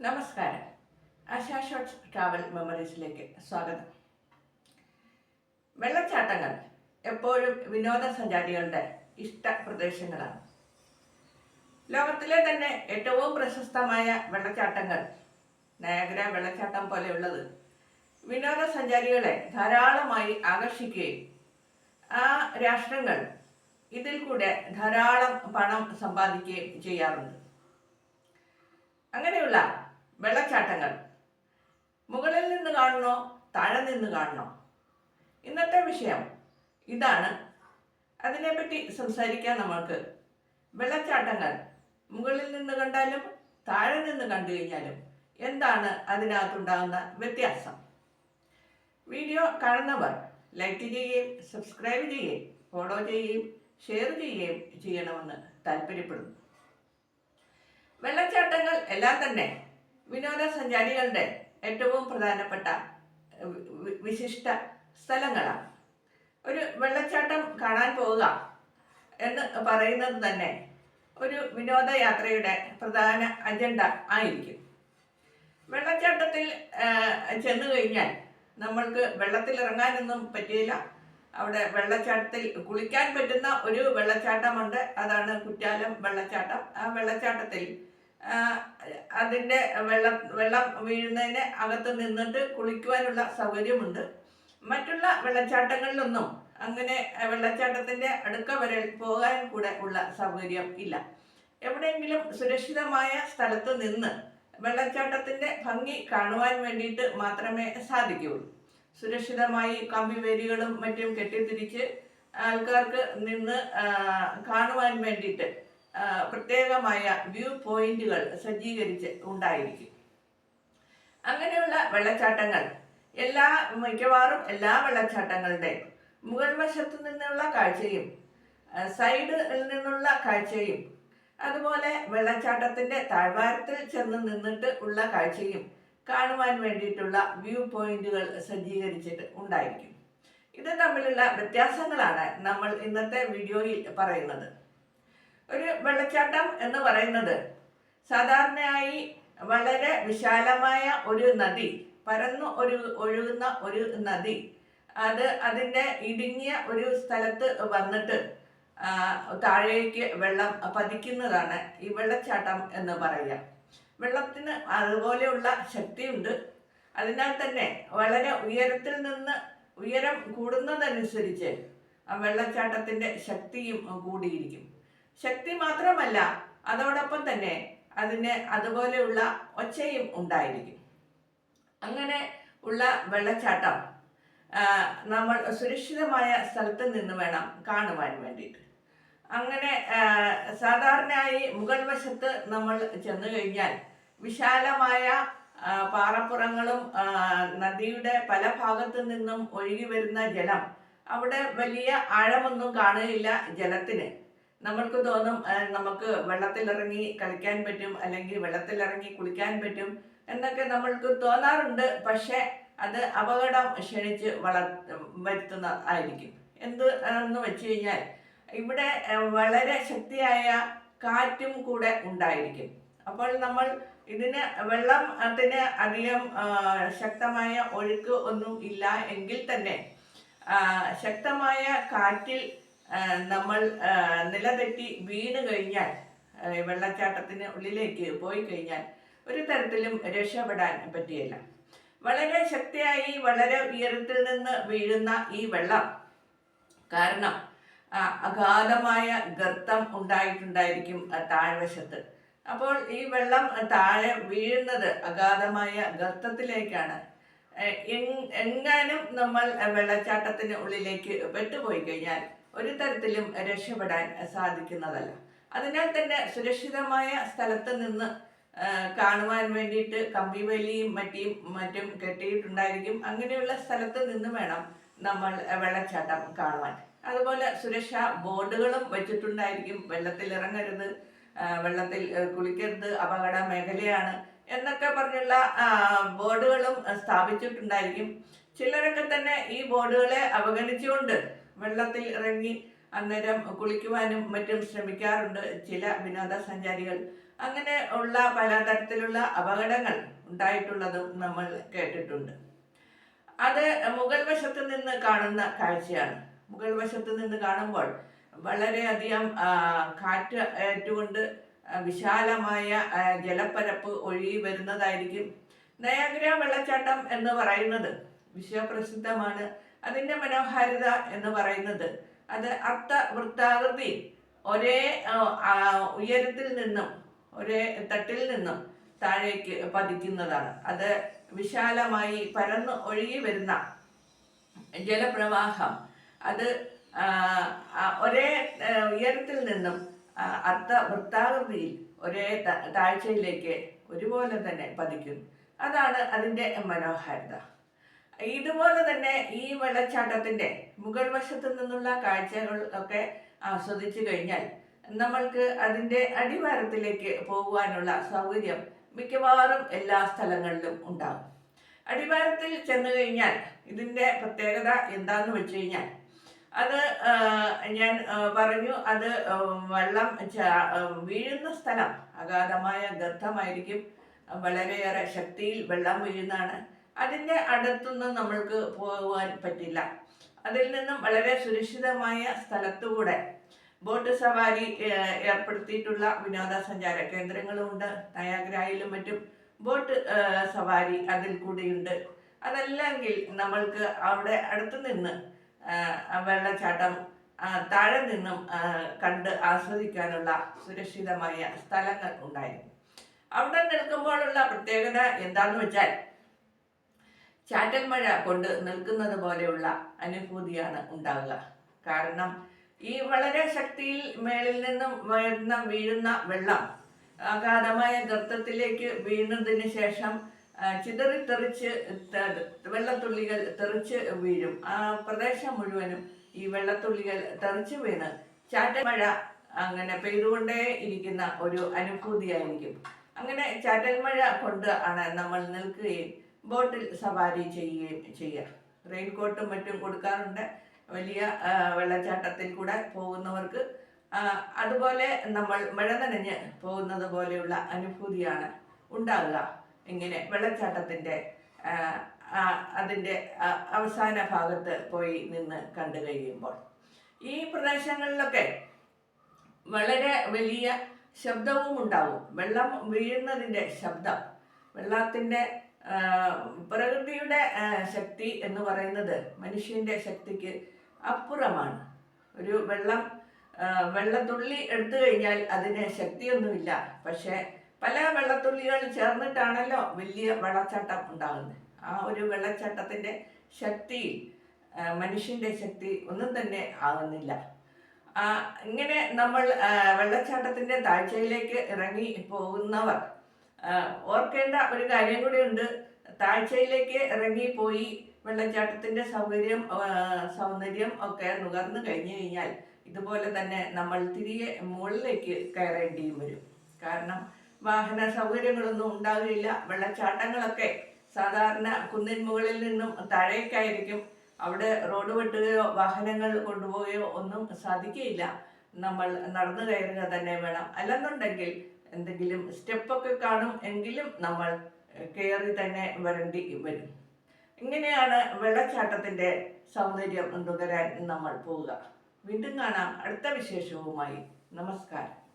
നമസ്കാരം. ASHA shots travel മെമ്മറീസിലേക്ക് സ്വാഗതം. വെള്ളച്ചാട്ടങ്ങൾ എപ്പോഴും വിനോദസഞ്ചാരികളുടെ ഇഷ്ട പ്രദേശങ്ങളാണ് ലോകത്തിലെ തന്നെ ഏറ്റവും പ്രശസ്തമായ വെള്ളച്ചാട്ടങ്ങൾ നയഗ്ര വെള്ളച്ചാട്ടം പോലെയുള്ളത് വിനോദസഞ്ചാരികളെ ധാരാളമായി ആകർഷിക്കുകയും ആ രാഷ്ട്രങ്ങൾ ഇതിൽ കൂടെ ധാരാളം പണം സമ്പാദിക്കുകയും ചെയ്യാറുണ്ട്. അങ്ങനെയുള്ള വെള്ളച്ചാട്ടങ്ങൾ. മുകളിൽ നിന്ന് കാണണോ താഴെ നിന്ന് കാണണോ ഇന്നത്തെ വിഷയം ഇതാണ്. അതിനെപ്പറ്റി സംസാരിക്കാൻ നമ്മൾക്ക് വെള്ളച്ചാട്ടങ്ങൾ മുകളിൽ നിന്ന് കണ്ടാലും താഴെ നിന്ന് കണ്ടു കഴിഞ്ഞാലും എന്താണ് അതിനകത്തുണ്ടാകുന്ന വ്യത്യാസം? വീഡിയോ കാണുന്നവർ ലൈക്ക് ചെയ്യുകയും സബ്സ്ക്രൈബ് ചെയ്യുകയും ഫോളോ ചെയ്യുകയും ഷെയർ ചെയ്യുകയും ചെയ്യണമെന്ന് താല്പര്യപ്പെടുന്നു. വെള്ളച്ചാട്ടങ്ങൾ എല്ലാം തന്നെ വിനോദസഞ്ചാരികളുടെ ഏറ്റവും പ്രധാനപ്പെട്ട വിശിഷ്ട സ്ഥലങ്ങളാണ്. ഒരു വെള്ളച്ചാട്ടം കാണാൻ പോവുക എന്ന് പറയുന്നത് തന്നെ ഒരു വിനോദയാത്രയുടെ പ്രധാന അജണ്ട ആയിരിക്കും. വെള്ളച്ചാട്ടത്തിൽ ചെന്നു കഴിഞ്ഞാൽ നമ്മൾക്ക് വെള്ളത്തിൽ ഇറങ്ങാനൊന്നും പറ്റിയില്ല അവിടെ വെള്ളച്ചാട്ടത്തിൽ കുളിക്കാൻ പറ്റുന്ന ഒരു വെള്ളച്ചാട്ടമുണ്ട്. അതാണ് കുറ്റാലം വെള്ളച്ചാട്ടം. ആ വെള്ളച്ചാട്ടത്തിൽ അതിന്റെ വെള്ളം വെള്ളം വീഴുന്നതിന് അകത്ത് നിന്നിട്ട് കുളിക്കുവാനുള്ള സൗകര്യമുണ്ട്. മറ്റുള്ള വെള്ളച്ചാട്ടങ്ങളിലൊന്നും അങ്ങനെ വെള്ളച്ചാട്ടത്തിന്റെ അടുക്ക വരെ പോകാൻ കൂടെ ഉള്ള സൗകര്യം ഇല്ല. എവിടെയെങ്കിലും സുരക്ഷിതമായ സ്ഥലത്ത് നിന്ന് വെള്ളച്ചാട്ടത്തിന്റെ ഭംഗി കാണുവാൻ വേണ്ടിയിട്ട് മാത്രമേ സാധിക്കുകയുള്ളൂ. സുരക്ഷിതമായി കമ്പി വേരികളും മറ്റും കെട്ടിത്തിരിച്ച് ആൾക്കാർക്ക് നിന്ന് കാണുവാൻ വേണ്ടിയിട്ട് പ്രത്യേകമായ വ്യൂ പോയിന്റുകൾ സജ്ജീകരിച്ച് ഉണ്ടായിരിക്കും. അങ്ങനെയുള്ള വെള്ളച്ചാട്ടങ്ങൾ എല്ലാ മിക്കവാറും എല്ലാ വെള്ളച്ചാട്ടങ്ങളുടെയും മുകൾ വശത്തു നിന്നുള്ള കാഴ്ചയും സൈഡിൽ നിന്നുള്ള കാഴ്ചയും അതുപോലെ വെള്ളച്ചാട്ടത്തിന്റെ താഴ്വാരത്തിൽ ചെന്ന് നിന്നിട്ട് ഉള്ള കാഴ്ചയും കാണുവാൻ വേണ്ടിയിട്ടുള്ള വ്യൂ പോയിന്റുകൾ സജ്ജീകരിച്ചിട്ട് ഉണ്ടായിരിക്കും. ഇത് തമ്മിലുള്ള വ്യത്യാസങ്ങളാണ് നമ്മൾ ഇന്നത്തെ വീഡിയോയിൽ പറയുന്നത്. ഒരു വെള്ളച്ചാട്ടം എന്ന് പറയുന്നത് സാധാരണയായി വളരെ വിശാലമായ ഒരു നദി പരന്നു ഒരു ഒഴുകുന്ന ഒരു നദി. അത് അതിന്റെ ഇടുങ്ങിയ ഒരു സ്ഥലത്ത് വന്നിട്ട് താഴേക്ക് വെള്ളം പതിക്കുന്നതാണ് ഈ വെള്ളച്ചാട്ടം എന്ന് പറയുക. വെള്ളത്തിന് അതുപോലെയുള്ള ശക്തിയുണ്ട്. അതിനാൽ തന്നെ വളരെ ഉയരത്തിൽ നിന്ന് ഉയരം കൂടുന്നതനുസരിച്ച് ആ വെള്ളച്ചാട്ടത്തിന്റെ ശക്തിയും കൂടിയിരിക്കും. ശക്തി മാത്രമല്ല അതോടൊപ്പം തന്നെ അതിന് അതുപോലെയുള്ള ഒച്ചയും ഉണ്ടായിരിക്കും. അങ്ങനെ ഉള്ള വെള്ളച്ചാട്ടം നമ്മൾ സുരക്ഷിതമായ സ്ഥലത്ത് നിന്ന് വേണം കാണുവാൻ വേണ്ടിയിട്ട്. അങ്ങനെ സാധാരണയായി മുകൾ വശത്ത് നമ്മൾ ചെന്നു കഴിഞ്ഞാൽ വിശാലമായ പാറപ്പുറങ്ങളും നദിയുടെ പല ഭാഗത്തു നിന്നും ഒഴുകി വരുന്ന ജലം അവിടെ വലിയ ആഴമൊന്നും കാണുകയില്ല ജലത്തിന്. നമ്മൾക്ക് തോന്നും നമുക്ക് വെള്ളത്തിലിറങ്ങി കളിക്കാൻ പറ്റും അല്ലെങ്കിൽ വെള്ളത്തിലിറങ്ങി കുളിക്കാൻ പറ്റും എന്നൊക്കെ നമ്മൾക്ക് തോന്നാറുണ്ട്. പക്ഷേ അത് അപകടം ക്ഷണിച്ച് വള വരുത്തുന്ന ആയിരിക്കും. എന്ത് എന്ന് വെച്ച് കഴിഞ്ഞാൽ ഇവിടെ വളരെ ശക്തിയായ കാറ്റും കൂടെ ഉണ്ടായിരിക്കും. അപ്പോൾ നമ്മൾ ഇതിന് വെള്ളത്തിന് അധികം ശക്തമായ ഒഴുക്ക് ഒന്നും ഇല്ല എങ്കിൽ തന്നെ ശക്തമായ കാറ്റിൽ നമ്മൾ നിലതെറ്റി വീണ് കഴിഞ്ഞാൽ വെള്ളച്ചാട്ടത്തിന് ഉള്ളിലേക്ക് പോയി കഴിഞ്ഞാൽ ഒരു തരത്തിലും രക്ഷപ്പെടാൻ പറ്റിയില്ല. വളരെ ശക്തിയായി വളരെ ഉയരത്തിൽ നിന്ന് വീഴുന്ന ഈ വെള്ളം കാരണം അഗാധമായ ഗർത്തം ഉണ്ടായിട്ടുണ്ടായിരിക്കും താഴ്വശത്ത്. അപ്പോൾ ഈ വെള്ളം താഴെ വീഴുന്നത് അഗാധമായ ഗർത്തത്തിലേക്കാണ്. എങ്ങാനും നമ്മൾ വെള്ളച്ചാട്ടത്തിന് ഉള്ളിലേക്ക് പെട്ടുപോയി കഴിഞ്ഞാൽ ഒരു തരത്തിലും രക്ഷപ്പെടാൻ സാധിക്കുന്നതല്ല. അതിനാൽ തന്നെ സുരക്ഷിതമായ സ്ഥലത്ത് നിന്ന് കാണുവാൻ വേണ്ടിയിട്ട് കമ്പിവേലിയും മറ്റും മറ്റും കെട്ടിയിട്ടുണ്ടായിരിക്കും. അങ്ങനെയുള്ള സ്ഥലത്ത് നിന്ന് വേണം നമ്മൾ വെള്ളച്ചാട്ടം കാണുവാൻ. അതുപോലെ സുരക്ഷാ ബോർഡുകളും വെച്ചിട്ടുണ്ടായിരിക്കും. വെള്ളത്തിൽ ഇറങ്ങരുത് വെള്ളത്തിൽ കുളിക്കരുത് അപകട മേഖലയാണ് എന്നൊക്കെ പറഞ്ഞുള്ള ബോർഡുകളും സ്ഥാപിച്ചിട്ടുണ്ടായിരിക്കും. ചിലരൊക്കെ തന്നെ ഈ ബോർഡുകളെ അവഗണിച്ചുകൊണ്ട് വെള്ളത്തിൽ ഇറങ്ങി അന്നേരം കുളിക്കുവാനും മറ്റും ശ്രമിക്കാറുണ്ട് ചില വിനോദസഞ്ചാരികൾ. അങ്ങനെ ഉള്ള പലതരത്തിലുള്ള അപകടങ്ങൾ ഉണ്ടായിട്ടുള്ളതും നമ്മൾ കേട്ടിട്ടുണ്ട്. അത് മുഗൾ വശത്ത് നിന്ന് കാണുന്ന കാഴ്ചയാണ്. മുഗൾ വശത്ത് നിന്ന് കാണുമ്പോൾ വളരെയധികം കാറ്റ് ഏറ്റുകൊണ്ട് വിശാലമായ ജലപ്പരപ്പ് ഒഴുകി വരുന്നതായിരിക്കും. നയാഗ്ര വെള്ളച്ചാട്ടം എന്ന് പറയുന്നത് വിശ്വപ്രസിദ്ധമാണ്. അതിന്റെ മനോഹാരിത എന്ന് പറയുന്നത് അത് അർത്ഥ വൃത്താകൃതി. ഒരേ ഉയരത്തിൽ നിന്നും ഒരേ തട്ടിൽ നിന്നും താഴേക്ക് പതിക്കുന്നതാണ്. അത് വിശാലമായി പരന്ന് ഒഴുകി വരുന്ന ജലപ്രവാഹം. അത് ഒരേ ഉയരത്തിൽ നിന്നും അർത്ഥ വൃത്താകൃതിയിൽ ഒരേ താഴ്ചയിലേക്ക് ഒരുപോലെ തന്നെ പതിക്കുന്നു. അതാണ് അതിന്റെ മനോഹാരിത. ഇതുപോലെ തന്നെ ഈ വെള്ളച്ചാട്ടത്തിന്റെ മുകൾ വശത്തു നിന്നുള്ള കാഴ്ചകൾ ഒക്കെ ആസ്വദിച്ചു കഴിഞ്ഞാൽ നമ്മൾക്ക് അതിന്റെ അടിവാരത്തിലേക്ക് പോകുവാനുള്ള സൗകര്യം മിക്കവാറും എല്ലാ സ്ഥലങ്ങളിലും ഉണ്ടാകും. അടിവാരത്തിൽ ചെന്ന് കഴിഞ്ഞാൽ ഇതിന്റെ പ്രത്യേകത എന്താന്ന് വെച്ച് കഴിഞ്ഞാൽ അത് ഞാൻ പറഞ്ഞു അത് വെള്ളം വീഴുന്ന സ്ഥലം അഗാധമായ ഗർത്തമായിരിക്കും വളരെയേറെ ശക്തിയിൽ വെള്ളം വീഴുന്നതാണ്. അതിന്റെ അടുത്തൊന്നും നമ്മൾക്ക് പോകുവാൻ പറ്റില്ല. അതിൽ നിന്നും വളരെ സുരക്ഷിതമായ സ്ഥലത്തുകൂടെ ബോട്ട് സവാരി ഏർപ്പെടുത്തിയിട്ടുള്ള വിനോദസഞ്ചാര കേന്ദ്രങ്ങളുമുണ്ട്. നയാഗ്രായിലും മറ്റും ബോട്ട് സവാരി അതിൽ കൂടിയുണ്ട്. അതല്ലെങ്കിൽ നമ്മൾക്ക് അവിടെ അടുത്ത് നിന്ന് വെള്ളച്ചാട്ടം താഴെ നിന്നും കണ്ട് ആസ്വദിക്കാനുള്ള സുരക്ഷിതമായ സ്ഥലങ്ങൾ ഉണ്ടായിരുന്നു. അവിടെ നിൽക്കുമ്പോഴുള്ള പ്രത്യേകത എന്താണെന്ന് വെച്ചാൽ ചാറ്റൽ മഴ കൊണ്ട് നിൽക്കുന്നത് പോലെയുള്ള അനുഭൂതിയാണ് ഉണ്ടാവുക. കാരണം ഈ വളരെ ശക്തിയിൽ മേളിൽ നിന്നും വരുന്ന വീഴുന്ന വെള്ളം അഗാധമായ ഗർത്തത്തിലേക്ക് വീണതിന് ശേഷം ചിതറി ചിതറിത്തെറിച്ച് വെള്ളത്തുള്ളികൾ തെറിച്ച് വീഴും. ആ പ്രദേശം മുഴുവനും ഈ വെള്ളത്തുള്ളികൾ തെറിച്ച് വീണ് ചാറ്റൽ മഴ അങ്ങനെ പെയ്തുകൊണ്ടേ ഇരിക്കുന്ന ഒരു അനുഭൂതിയായിരിക്കും. അങ്ങനെ ചാറ്റൽ മഴ കൊണ്ട് ആണ് നമ്മൾ നിൽക്കുകയും ബോട്ടിൽ സവാരി ചെയ്യുകയും ചെയ്യുക. റെയിൻകോട്ടും മറ്റും കൊടുക്കാറുണ്ട്. വലിയ വെള്ളച്ചാട്ടത്തിൽ കൂടെ പോകുന്നവർക്ക് അതുപോലെ നമ്മൾ മഴ നനഞ്ഞ് പോകുന്നത് പോലെയുള്ള അനുഭൂതിയാണ് ഉണ്ടാകുക ഇങ്ങനെ വെള്ളച്ചാട്ടത്തിന്റെ അതിന്റെ അവസാന ഭാഗത്ത് പോയി നിന്ന് കണ്ടു കഴിയുമ്പോൾ. ഈ പ്രദേശങ്ങളിലൊക്കെ വളരെ വലിയ ശബ്ദവും ഉണ്ടാവും. വെള്ളം വീഴുന്നതിന്റെ ശബ്ദം വെള്ളത്തിന്റെ പ്രകൃതിയുടെ ശക്തി എന്ന് പറയുന്നത് മനുഷ്യന്റെ ശക്തിക്ക് അപ്പുറമാണ്. ഒരു വെള്ളം വെള്ളത്തുള്ളി എടുത്തു കഴിഞ്ഞാൽ അതിന് ശക്തിയൊന്നുമില്ല. പക്ഷേ പല വെള്ളത്തുള്ളികൾ ചേർന്നിട്ടാണല്ലോ വലിയ വെള്ളച്ചാട്ടം ഉണ്ടാകുന്നത് ആ ഒരു വെള്ളച്ചാട്ടത്തിന്റെ ശക്തി മനുഷ്യന്റെ ശക്തി ഒന്നും തന്നെ ആകുന്നില്ല ഇങ്ങനെ നമ്മൾ വെള്ളച്ചാട്ടത്തിന്റെ താഴ്ചയിലേക്ക് ഇറങ്ങി പോകുന്നവർ ഓർക്കേണ്ട ഒരു കാര്യം കൂടിയുണ്ട് താഴ്ചയിലേക്ക് ഇറങ്ങിപ്പോയി വെള്ളച്ചാട്ടത്തിന്റെ സൗകര്യം സൗന്ദര്യം ഒക്കെ നുകർന്നു കഴിഞ്ഞു കഴിഞ്ഞാൽ ഇതുപോലെ തന്നെ നമ്മൾ തിരികെ മുകളിലേക്ക് കയറേണ്ടിയും വരും. കാരണം വാഹന സൗകര്യങ്ങളൊന്നും ഉണ്ടാകില്ല വെള്ളച്ചാട്ടങ്ങളൊക്കെ സാധാരണ കുന്നിൻ മുകളിൽ നിന്നും താഴേക്കായിരിക്കും. അവിടെ റോഡ് വെട്ടുകയോ വാഹനങ്ങൾ കൊണ്ടുപോവുകയോ ഒന്നും സാധിക്കുകയില്ല. നമ്മൾ നടന്നു കയറുക തന്നെ വേണം. അല്ലെന്നുണ്ടെങ്കിൽ എന്തെങ്കിലും സ്റ്റെപ്പൊക്കെ കാണും എങ്കിലും നമ്മൾ കയറി തന്നെ വരേണ്ടി വരും. ഇങ്ങനെയാണ് വെള്ളച്ചാട്ടത്തിന്റെ സൗന്ദര്യം നുകരാൻ നമ്മൾ പോവുക. വീണ്ടും കാണാം അടുത്ത വിശേഷവുമായി. നമസ്കാരം.